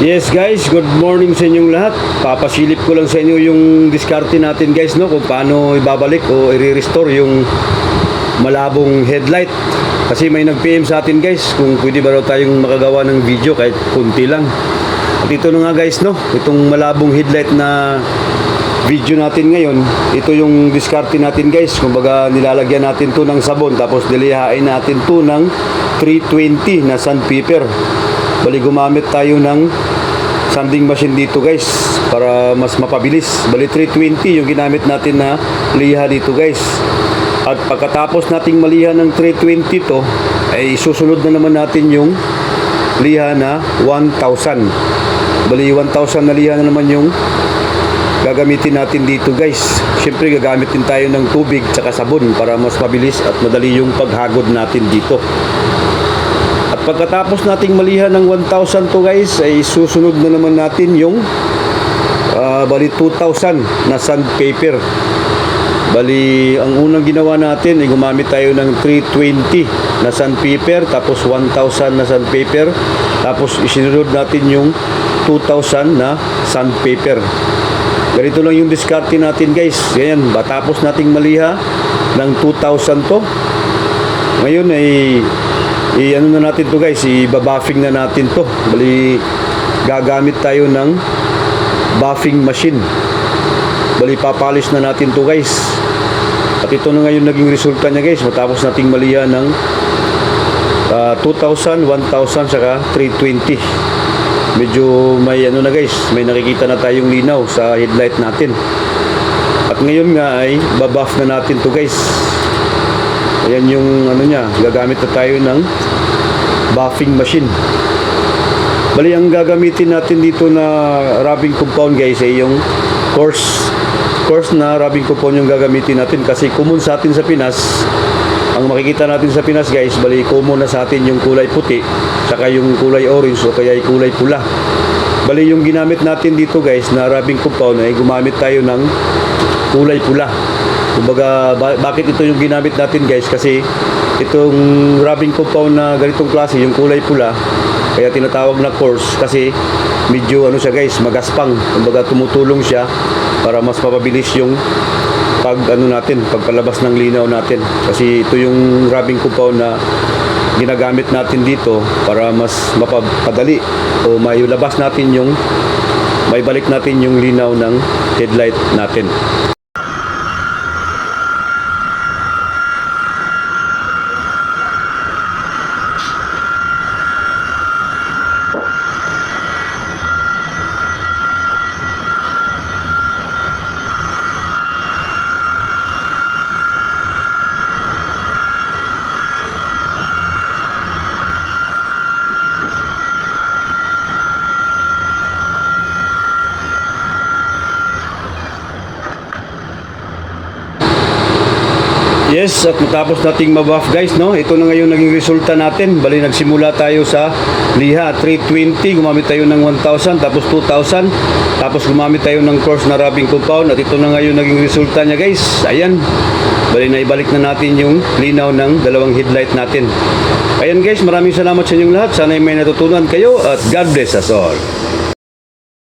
Yes guys, good morning sa inyong lahat. Papasilip ko lang sa inyo yung diskarte natin guys no kung paano ibabalik o i-restore yung malabong headlight. Kasi may nag-PM sa atin guys kung pwede ba raw tayong makagawa ng video kahit kunti lang. At ito na nga guys no, itong malabong headlight na video natin ngayon, ito yung diskarte natin guys. Kumbaga nilalagyan natin to ng sabon tapos dilihain natin to ng 320 na sandpaper. Bali gumamit tayo ng sanding machine dito guys para mas mapabilis. Bali 320 yung ginamit natin na liha dito guys. At pagkatapos nating maliha ng 320 to, ay susunod na naman natin yung liha na 1,000. Bali 1,000 na liha na naman yung gagamitin natin dito guys. Siyempre gagamit din tayo ng tubig tsaka sabon para mas mabilis at madali yung paghagod natin dito. At pagkatapos nating malihan ng 1,000 to guys, ay susunod na naman natin yung ah, bali 2,000 na sandpaper. Bali, ang unang ginawa natin ay gumamit tayo ng 320 na sandpaper, tapos 1,000 na sandpaper, tapos isinunod natin yung 2,000 na sandpaper. Ganito lang yung diskarte natin guys. Ganyan, batapos nating maliha ng 2,000 to, ngayon ay i ano na natin to guys, i-buffing na natin to. Bali gagamit tayo ng buffing machine. Bali papalis na natin to guys. At ito na ngayon naging resulta niya guys, matapos nating maliha ng ah, 2,000, 1,000 saka 320. Medyo may ano na guys, may nakikita na tayong linaw sa headlight natin. At ngayon nga ay babuff na natin to guys. Ayan yung ano niya, gagamit na tayo ng buffing machine. Bali, ang gagamitin natin dito na rubbing compound guys ay yung coarse coarse na rubbing compound yung gagamitin natin. Kasi common sa atin sa Pinas ang makikita natin sa Pinas guys bali common na sa atin yung kulay puti saka yung kulay orange o kaya yung kulay pula. Bali yung ginamit natin dito guys na rubbing compound ay gumamit tayo ng kulay pula Kumbaga, ba- bakit ito yung ginamit natin guys? Kasi itong rubbing compound na ganitong klase, yung kulay pula, kaya tinatawag na coarse kasi medyo ano siya guys, magaspang. Kumbaga tumutulong siya para mas mapabilis yung pag ano natin, pagpalabas ng linaw natin. Kasi ito yung rubbing compound na ginagamit natin dito para mas mapapadali o mailabas natin yung may balik natin yung linaw ng headlight natin. Yes, at matapos nating mabuff guys, no? Ito na ngayon naging resulta natin. Bali nagsimula tayo sa liha 320, gumamit tayo ng 1,000, tapos 2,000, tapos gumamit tayo ng course na rubbing compound at ito na ngayon naging resulta niya guys. Ayan. Bali na ibalik na natin yung linaw ng dalawang headlight natin. Ayan guys, maraming salamat sa inyong lahat. Sana may natutunan kayo at God bless us all.